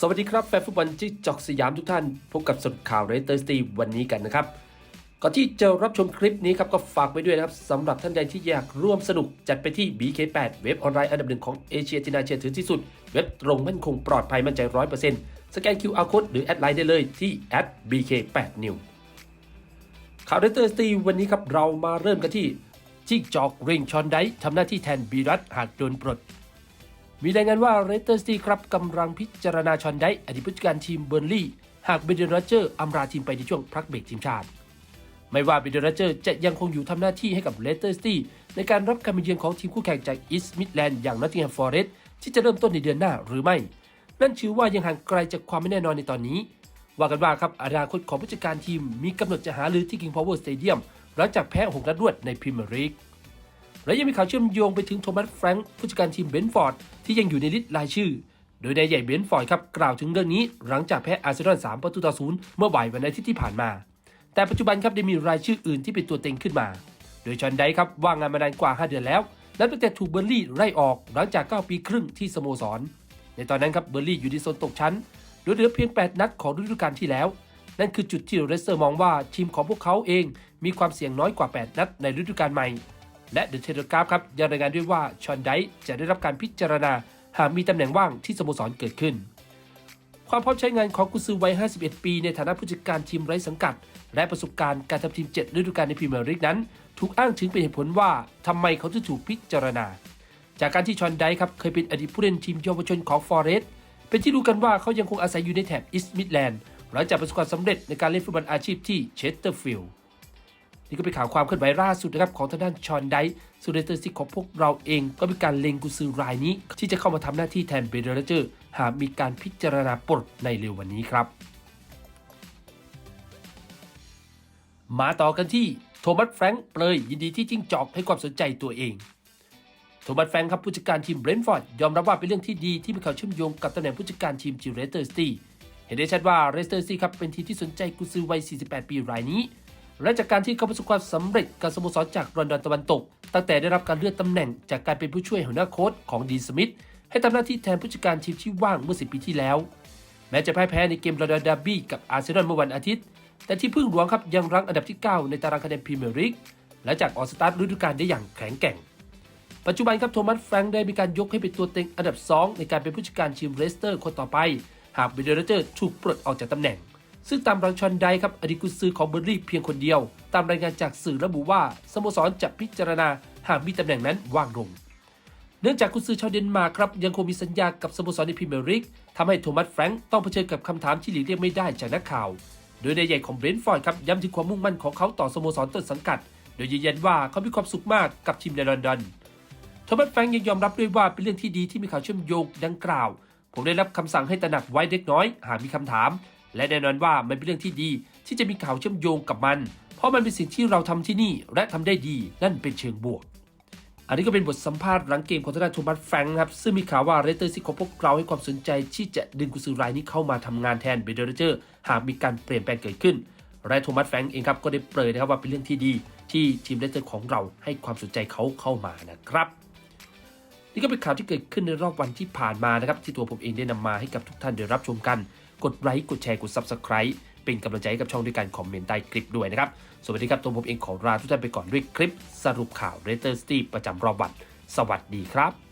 สวัสดีครับแฟนฟุตบอลที่จอกสยามทุกท่าน พบกับสดข่าวเรเตอร์สตีวันนี้กันนะครับ ก่อนที่จะรับชมคลิปนี้ครับก็ฝากไว้ด้วยนะครับสำหรับท่านใดที่อยากร่วมสนุกจัดไปที่ BK8 เว็บออนไลน์อันดับหนึ่งของเอเชียที่น่าเชื่อถือที่สุด เว็บตรงมั่นคงปลอดภัยมั่นใจ100%สแกน QR Code หรือแอดไลน์ได้เลยที่ @bk8new ข่าวเรเตอร์สตีวันนี้ครับเรามาเริ่มกันที่จิกจอกเริงชอนไดทำหน้าที่แทนบีรัตหากโดนปลด มีรายงานว่าเรสเตอร์สตีครับกำลังพิจารณาชอนไดอดีตผู้จัดการทีมเบอร์ลีย์หากเบเดนโรเจอร์อำลาทีมไปในช่วงพักเบรกทีมชาติ ไม่ว่าเบเดนโรเจอร์จะยังคงอยู่ทำหน้าที่ให้กับเรสเตอร์สตีในการรับการมาเยือนของทีมคู่แข่งจากอีสต์มิดแลนด์อย่างนอตติงแฮมฟอร์เรสต์ที่จะเริ่มต้นในเดือนหน้าหรือไม่ นั่นถือว่ายังห่างไกลจากความไม่แน่นอนในตอนนี้ ว่ากันว่าครับอนาคตของผู้จัดการทีมมีกำหนดจะหารือที่ King Power Stadium หลังจากแพ้หกนัดรวดในพรีเมียร์ลีก และยังมีข่าวเชื่อมโยงไปถึงโทมัสแฟรงค์ผู้จัดการทีมเบนฟอร์ดที่ยังอยู่ในลิสต์รายชื่อ โดยนายใหญ่เบนฟอร์ดครับกล่าวถึงเรื่องนี้หลังจากแพ้อาร์เซนอล3ประตูต่อศูนย์เมื่อบ่ายวันอาทิตย์ที่ผ่านมา แต่ปัจจุบันครับได้มีรายชื่ออื่นที่เป็นตัวเต็งขึ้นมา โดยชอนไดครับว่างงานมานานกว่า 5 เดือนแล้ว และตั้งแต่ถูกเบอร์ลี่ไล่ออกหลังจาก 9 ปีครึ่งที่สโมสร ในตอนนั้นครับเบอร์ลี่อยู่ในโซนตกชั้นโดยเหลือเพียง 8 นัดของฤดูกาลที่แล้วนั่นคือจุดที่เรสเตอร์มองว่าทีมของพวกเขาเองมีความเสี่ยงน้อยกว่า 8 นัดในฤดูกาลใหม่ และเดอะเทเลกราฟครับยังรายงานด้วยว่าชอนไดจะได้รับการพิจารณาหากมีตำแหน่งว่างที่สโมสรเกิดขึ้น ความพร้อมใช้งานของกุซือวัย 51 ปี ในฐานะผู้จัดการทีมไร้สังกัด และประสบการณ์การทำทีม 7 ฤดูกาลในพรีเมียร์ลีกนั้น ถูกอ้างถึงเป็นเหตุผลว่าทำไมเขาถึงถูกพิจารณา จากการที่ชอนไดครับเคยเป็นอดีตผู้เล่นทีมเยาวชนของฟอเรสต์เป็นที่รู้กันว่าเขายังคงอาศัยอยู่ในแถบอีสต์มิดแลนด์หลังจากประสบความสำเร็จในการเล่นฟุตบอลอาชีพที่เชสเตอร์ฟิลด์ นี่ก็เป็นข่าวความเคลื่อนไหวล่าสุดนะครับของทางด้านชอนไดซูเดเตอร์ซิกของพวกเราเองก็มีการเล็งกุซือรายนี้ ที่จะเข้ามาทำหน้าที่แทนเบเดอร์เจอร์หากมีการพิจารณาปลดในเร็ววันนี้ครับ มาต่อกันที่โทมัสแฟรงค์เปลยยินดีที่จิ้งจอกให้ความสนใจตัวเองโทมัสแฟรงค์ครับผู้จัดการทีมเบรนฟอร์ดยอมรับว่าเป็นเรื่องที่ดีที่มีข่าวเชื่อมโยงกับตำแหน่งผู้จัดการทีมจิเรสเตอร์สตีเห็นได้ชัดว่าเรสเตอร์สตีครับเป็นทีมที่สนใจกุซือวัย 48 ปีรายนี้ และจากการที่เขาประสบความสำเร็จกับสโมสรจากลอนดอนตะวันตก ตั้งแต่ได้รับการเลื่อนตำแหน่งจากการเป็นผู้ช่วยหัวหน้าโค้ชของดีนสมิธให้ทำหน้าที่แทนผู้จัดการทีมที่ว่างเมื่อ 10 ปีที่แล้ว แม้จะพ่ายแพ้ในเกมลอนดอนดาร์บี้กับอาร์เซนอลเมื่อวันอาทิตย์ แต่ที่พึ่งหลวงครับยังรั้งอันดับที่ 9 ในตารางคะแนนพรีเมียร์ลีกและจากออกสตาร์ทฤดูกาลได้อย่างแข็งแกร่ง ปัจจุบันครับโทมัสแฟรงค์ได้มีการยกให้เป็นตัวเต็งอันดับ 2 ในการเป็นผู้จัดการทีมเรสเตอร์คนต่อไป หากเบเดอร์เจอร์ถูกปลดออกจากตำแหน่ง ซึ่งตามรังชอนไดครับอดีตกุซือของเบอร์ลี่เพียงคนเดียว ตามรายงานจากสื่อระบุว่าสโมสรจะพิจารณาหากมีตำแหน่งนั้นว่างลง เนื่องจากกุซือชาวเดนมาร์กครับยังคงมีสัญญากับสโมสรในพรีเมียร์ลีกทำให้โทมัสแฟรงค์ต้องเผชิญกับคำถามที่หลีกเลี่ยงไม่ได้จากนักข่าว โดยนายใหญ่ของเบรนท์ฟอร์ดครับย้ำถึงความมุ่งมั่นของเขาต่อสโมสรต้นสังกัด โดยยืนยันว่าเขามีความสุขมากกับทีมในลอนดอนโทมัสแฟรงค์ยังยอมรับด้วยว่าเป็นเรื่องที่ดีที่มีข่าวเชื่อมโยงดังกล่าว ผมได้รับคำสั่งให้ตระหนักไว้เล็กน้อย หากมีคำถาม และแน่นอนว่ามันเป็นเรื่องที่ดีที่จะมีข่าวเชื่อมโยงกับมัน เพราะมันเป็นสิ่งที่เราทำที่นี่และทำได้ดีนั่นเป็นเชิงบวก อันนี้ก็เป็นบทสัมภาษณ์หลังเกมของทางด้านโทมัสแฟงค์ครับซึ่งมีข่าวว่าเรเตอร์ซิกของพวกเราให้ความสนใจที่จะดึงกุซือรายนี้เข้ามาทำงานแทนเบเดอร์เจอร์หากมีการเปลี่ยนแปลงเกิดขึ้นและโทมัสแฟงเองครับก็ได้เปรยนะครับว่าเป็นเรื่องที่ดีที่ทีมเรเตอร์ของเราให้ความสนใจเขาเข้ามานะครับ นี่ก็เป็นข่าวที่เกิดขึ้นในรอบวันที่ผ่านมานะครับ ที่ตัวผมเองได้นำมาให้กับทุกท่านได้รับชมกัน กดไลค์กดแชร์กด Subscribe เป็นกำลังใจให้กับช่องด้วยการคอมเมนต์ใต้คลิปด้วยนะครับ สวัสดีครับตัวผมเองขอลาทุกท่านไปก่อนด้วยคลิปสรุปข่าวเรเตอร์สตีประจำรอบวัน สวัสดีครับ